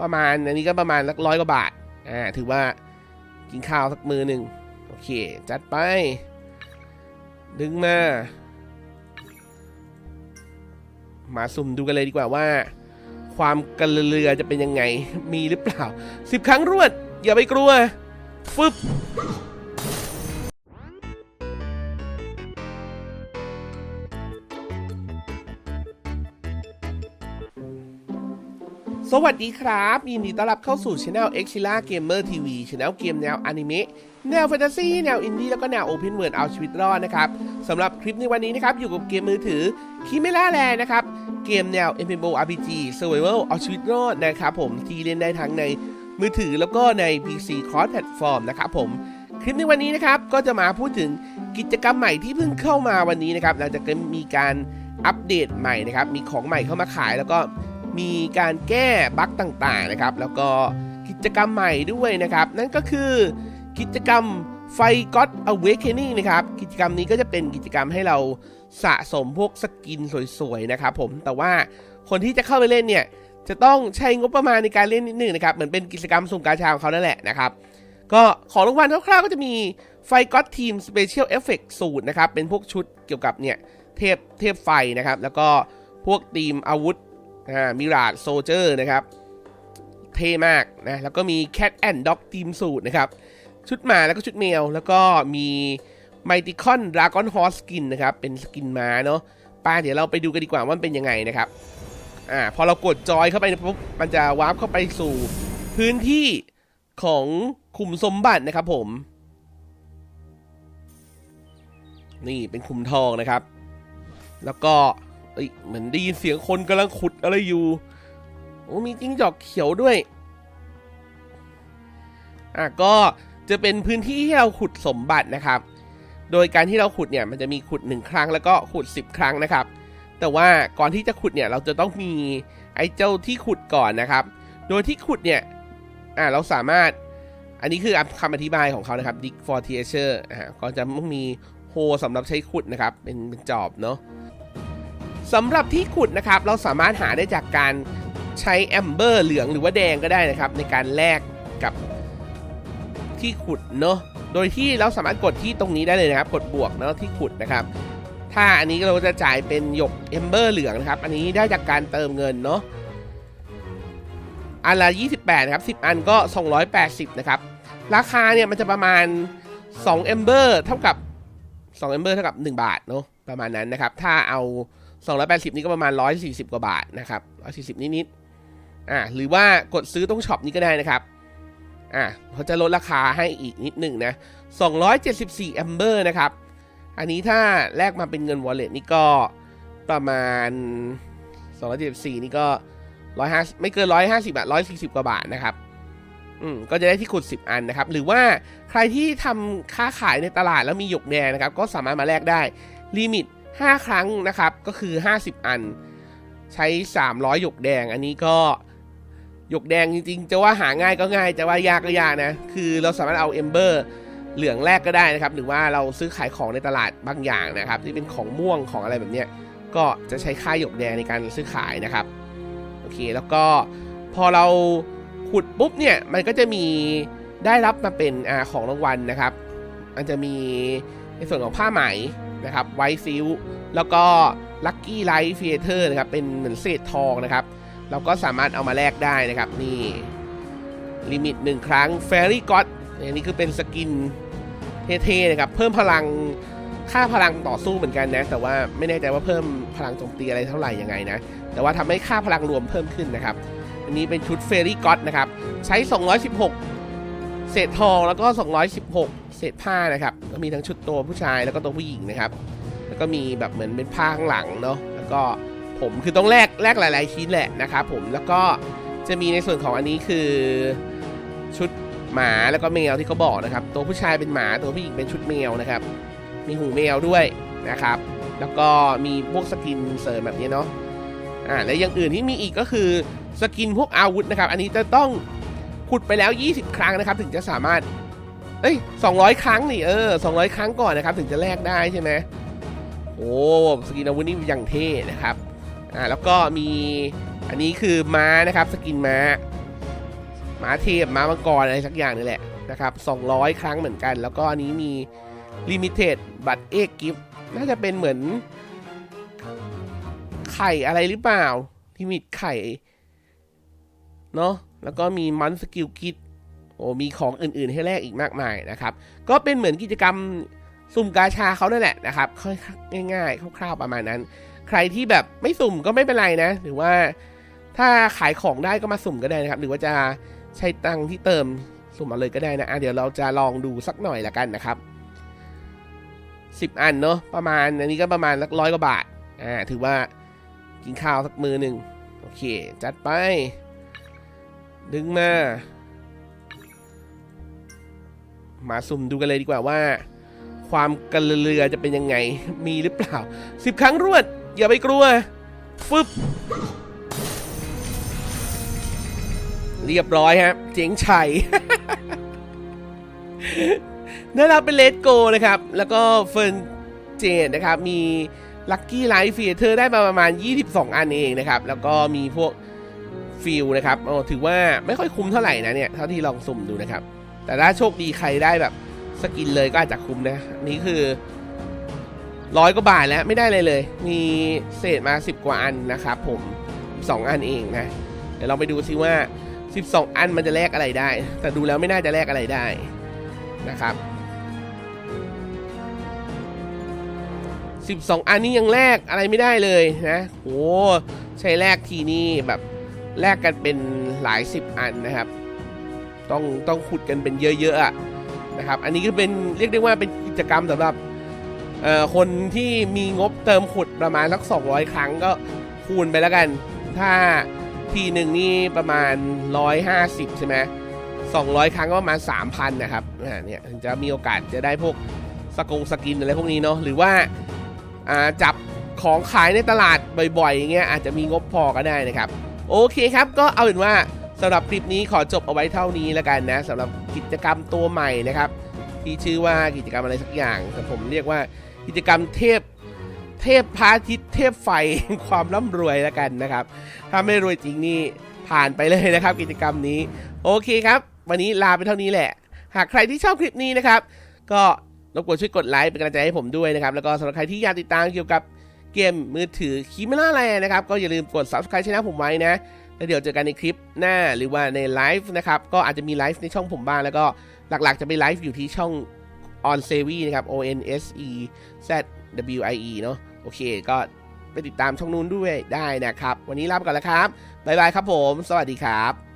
ประมาณอันนี้ก็ประมาณสักร้อยกว่าบาทอ่าถือว่ากินข้าวสักมือหนึ่งโอเค จัดไป ดึงมา มาสุ่มดูกันเลยดีกว่าว่า ความกันเรือจะเป็นยังไงมีหรือเปล่าสิบครั้งรวด อย่าไปกลัวฟึบ สวัสดีครับยินดีต้อนรับเข้าสู่ช anel x i l a Gamer TV ช anel เกมแนวอนิเมะแนวแฟนตาซีแนวอินดี้แล้วก็แนวโอเพนเวิร์เอาชีวิตรอดนะครับสำหรับคลิปในวันนี้นะครับ อยู่กับเกมมือถือ k i m e r a Land นะครับ เกมแนว MMORPG Survival เอาชีวิตรอดนะครับผมที่เล่นได้ทั้งในมือถือแล้วก็ใน PC Cross Platform นะครับผมคลิปในวันนี้นะครับก็จะมาพูดถึงกิจกรรมใหม่ที่เพิ่งเข้ามาวันนี้นะครับหลังจากมีการอัปเดตใหม่นะครับมีของใหม่เข้ามาขายแล้วก็ มีการแก้บั๊กต่างๆนะครับ แล้วก็กิจกรรมใหม่ด้วยนะครับ นั่นก็คือกิจกรรมไฟ God Awakening นะครับ กิจกรรมนี้ก็จะเป็นกิจกรรมให้เราสะสมพวกสกินสวยๆนะครับผมแต่ว่าคนที่จะเข้าไปเล่นเนี่ย จะต้องใช้งบประมาณในการเล่นนิดนึงนะครับ เหมือนเป็นกิจกรรมสุ่มกาชาของเขานั่นแหละนะครับ ก็ของรางวัลคร่าวๆก็จะมีไฟก็อตทีมสเปเชียลเอฟเฟกสูตรนะครับ เป็นพวกชุดเกี่ยวกับเนี่ยเทพเทพไฟนะครับ แล้วก็พวกทีมอาวุธ อ่ามิราดโซเจอร์นะครับ เท่มากนะ แล้วก็มี Cat and Dog ทีมสูตรนะครับ ชุดหมาแล้วก็ชุดแมว แล้วก็มีไมติคอนดราก้อนฮอสกินนะครับ เป็นสกินม้าเนาะป้าเดี๋ยวเราไปดูกันดีกว่าว่ามันเป็นยังไงนะครับอ่าพอเรากดจอยเข้าไปนยปุ๊บมันจะวาร์ปเข้าไปสู่ พื้นที่ของขุมสมบัตินะครับผม นี่เป็นขุมทองนะครับ แล้วก็ เอ้ยเหมือนได้ยินเสียงคนกำลังขุดอะไรอยู่โอ้มีจิ้งจอกเขียวด้วย อะก็จะเป็นพื้นที่ที่เราขุดสมบัตินะครับ โดยการที่เราขุดเนี่ยมันจะมีขุด 1 ครั้งแล้วก็ขุด 10 ครั้งนะครับ แต่ว่าก่อนที่จะขุดเนี่ยเราจะต้องมีไอ้เจ้าที่ขุดก่อนนะครับ โดยที่ขุดเนี่ยอ่าเราสามารถอันนี้คือคำอธิบายของเขานะครับ dig for treasure อ่าก็จะต้องมีโฮสำหรับใช้ขุดนะครับ เป็นเป็นจอบเนาะ สำหรับที่ขุดนะครับเราสามารถหาได้จากการใช้แอมเบอร์เหลืองหรือว่าแดงก็ได้นะครับ ในการแลกกับที่ขุดเนาะโดยที่เราสามารถกดที่ตรงนี้ได้เลยนะครับ กดบวกเนาะที่ขุดนะครับ ถ้าอันนี้เราจะจ่ายเป็นหยกแอมเบอร์เหลืองนะครับ อันนี้ได้จากการเติมเงินเนาะอันละ28นะครับ10 อันก็ 280 นะครับ ราคาเนี่ยมันจะประมาณ2เอมเบอร์เท่ากับ2เอมเบอร์เท่ากับ 1 บาทเนาะประมาณนั้นนะครับ ถ้าเอา 280 นี่ก็ประมาณ 140 กว่าบาทนะครับ 140 นิดๆ อ่า หรือว่ากดซื้อตรงช็อปนี้ก็ได้นะครับ อ่าเขาจะลดราคาให้อีกนิดหนึ่งนะ 274แอมเบอร์นะครับ อันนี้ถ้าแลกมาเป็นเงิน wallet นี่ก็ประมาณ 274 นี่ก็150ไม่เกิน 150บาท140 กว่าบาทนะครับ อืม ก็จะได้ที่ขุด 10 อันนะครับ หรือว่าใครที่ทำค้าขายในตลาดแล้วมีหยกแดงนะครับ ก็สามารถมาแลกได้ ลิมิต 5 ครั้งนะครับ ก็คือ 50 อัน ใช้ 300 หยกแดง อันนี้ก็หยกแดงจริงๆ จะว่าหาง่ายก็ง่าย จะว่ายากก็ยากนะ คือเราสามารถเอาเอมเบอร์เหลืองแรกก็ได้นะครับ หรือว่าเราซื้อขายของในตลาดบางอย่างนะครับ ที่เป็นของม่วงของอะไรแบบเนี้ย ก็จะใช้ค่าหยกแดงในการซื้อขายนะครับ โอเค แล้วก็พอเราขุดปุ๊บเนี่ย มันก็จะมีได้รับมาเป็นอของรางวัลนะครับ มันจะมีในส่วนของผ้าไหม นะครับไวท์ซิลแล้วก็ลัคกี้ไลท์เฟเธอร์นะครับเป็นเหมือนเศษทองนะครับ เราก็สามารถเอามาแลกได้นะครับนี่ลิมิตหนึ่งครั้ง Fairy God อันนี้คือเป็นสกินเท่ๆนะครับเพิ่มพลังค่าพลังต่อสู้เหมือนกันนะ แต่ว่าไม่แน่ใจว่าเพิ่มพลังโจมตีอะไรเท่าไหร่ยังไงนะ แต่ว่าทำให้ค่าพลังรวมเพิ่มขึ้นนะครับ อันนี้เป็นชุด Fairy God นะครับ ใช้ 216 เศษทองแล้วก็ 216 เศษผ้านะครับก็มีทั้งชุดตัวผู้ชายแล้วก็ตัวผู้หญิงนะครับ แล้วก็มีแบบเหมือนเป็นผ้าข้างหลังเนาะแล้วก็ผมคือต้องแลกแลกหลาย ๆ ชิ้นแหละนะครับผมแล้วก็จะมีในส่วนของอันนี้คือชุดหมาแล้วก็แมวที่เขาบอกนะครับ ตัวผู้ชายเป็นหมาตัวผู้หญิงเป็นชุดแมวนะครับ มีหูแมวด้วยนะครับ แล้วก็มีพวกสกินเสริมแบบนี้เนาะอ่าและอย่างอื่นที่มีอีกก็คือสกินพวกอาวุธนะครับ อันนี้จะต้องขุดไปแล้ว 20 ครั้งนะครับ ถึงจะสามารถ เอ้ย200 ครั้งนี่เออ200 ครั้งก่อนนะครับ ถึงจะแลกได้ใช่ไหมโอ้สกินอาวุธนี่อย่างเท่นะครับอ่าแล้วก็มีอันนี้คือม้านะครับ สกินม้าม้าเทพม้ามังกรอะไรสักอย่างนี่แหละนะครับ200 ครั้งเหมือนกัน แล้วก็อันนี้มีลิมิเต็ดบัตรเอกกิฟน่าจะเป็นเหมือน ไข่อะไรหรือเปล่าลิมิตไข่เนาะแล้วก็มีมันสกิลคิด โอ้มีของอื่นๆให้แลกอีกมากมายนะครับ ก็เป็นเหมือนกิจกรรมสุ่มกาชาเขานั่นแหละนะครับค่อยง่ายๆคร่าวๆประมาณนั้น ใครที่แบบไม่สุ่มก็ไม่เป็นไรนะ หรือว่าถ้าขายของได้ก็มาสุ่มก็ได้นะครับ หรือว่าจะใช้ตังที่เติมสุ่มมาเลยก็ได้นะอะเดี๋ยวเราจะลองดูสักหน่อยละกันนะครับ10 อันเนาะประมาณอันนี้ก็ประมาณร้อยกว่าบาทอ่าถือว่ากินข้าวสักมือหนึ่งโอเค จัดไป ดึงมา มาสุ่มดูกันเลยดีกว่าว่า ความกันเรือจะเป็นยังไงมีหรือเปล่าสิบครั้งรวด อย่าไปกลัว ฟึบ เรียบร้อยฮะ เจ๋งชัยได้รับเป็นเลดโกนะครับ แล้วก็เฟิร์นเจนนะครับ มีลัคกี้ไลฟ์เฟียเธอได้มาประมาณ 22 อันเองนะครับ แล้วก็มีพวกฟิลนะครับโอ้ถือว่าไม่ค่อยคุ้มเท่าไหร่นะเนี่ย เท่าที่ลองสุ่มดูนะครับ แต่ถ้าโชคดีใครได้แบบสกินเลยก็อาจจะคุ้มนะนี่คือร้อยกว่าบาทแล้วไม่ได้เลยเลย มีเศษมา 10 กว่าอันนะครับผม2อันเองนะ เดี๋ยวเราไปดูซิว่า 12 อันมันจะแลกอะไรได้ แต่ดูแล้วไม่น่าจะแลกอะไรได้นะครับ12 อันนี้ยังแลกอะไรไม่ได้เลยนะโหใช้แลกทีนี่แบบแลกกันเป็นหลายสิบอันนะครับ ต้องต้องขุดกันเป็นเยอะๆอะนะครับ อันนี้ก็เป็นเรียกได้ว่าเป็นกิจกรรมสำหรับคนที่มีงบเติมขุดประมาณสัก 200 ครั้งก็คูณไปแล้วกัน ถ้าทีหนึ่งนี่ประมาณ 150 ใช่ไหม200 ครั้งก็ประมาณ 3,000 นะครับเนี่ยจะมีโอกาสจะได้พวกสกงสกินอะไรพวกนี้เนาะหรือว่าอ่าจับของขายในตลาดบ่อยๆอย่างเงี้ยอาจจะมีงบพอก็ได้นะครับ โอเคครับก็เอาเป็นว่า สำหรับคลิปนี้ขอจบเอาไว้เท่านี้แล้วกันนะสำหรับกิจกรรมตัวใหม่นะครับ ที่ชื่อว่ากิจกรรมอะไรสักอย่างแต่ผมเรียกว่ากิจกรรมเทพเทพพระอาทิตย์เทพไฟความร่ำรวยแล้วกันนะครับ ถ้าไม่รวยจริงนี่ผ่านไปเลยนะครับ กิจกรรมนี้ โอเคครับ วันนี้ลาไปเท่านี้แหละ หากใครที่ชอบคลิปนี้นะครับ ก็รบกวนช่วยกดไลค์เป็นกำลังใจให้ผมด้วยนะครับ แล้วก็สำหรับใครที่อยากติดตามเกี่ยวกับเกมมือถือคิมล่าแลนะครับ ก็อย่าลืมกด subscribe ช่องผมไว้นะ แล้วเดี๋ยวเจอกันในคลิปหน้าหรือว่าในไลฟ์นะครับ ก็อาจจะมีไลฟ์ในช่องผมบ้างแล้วก็หลักๆจะไปไลฟ์อยู่ที่ช่อง on s e v i นะครับ O N S E Z W I E เนาะโอเค ก็ไปติดตามช่องนู้นด้วยได้นะครับ วันนี้ลาไปก่อนแล้วครับ บ๊ายบายครับผม สวัสดีครับ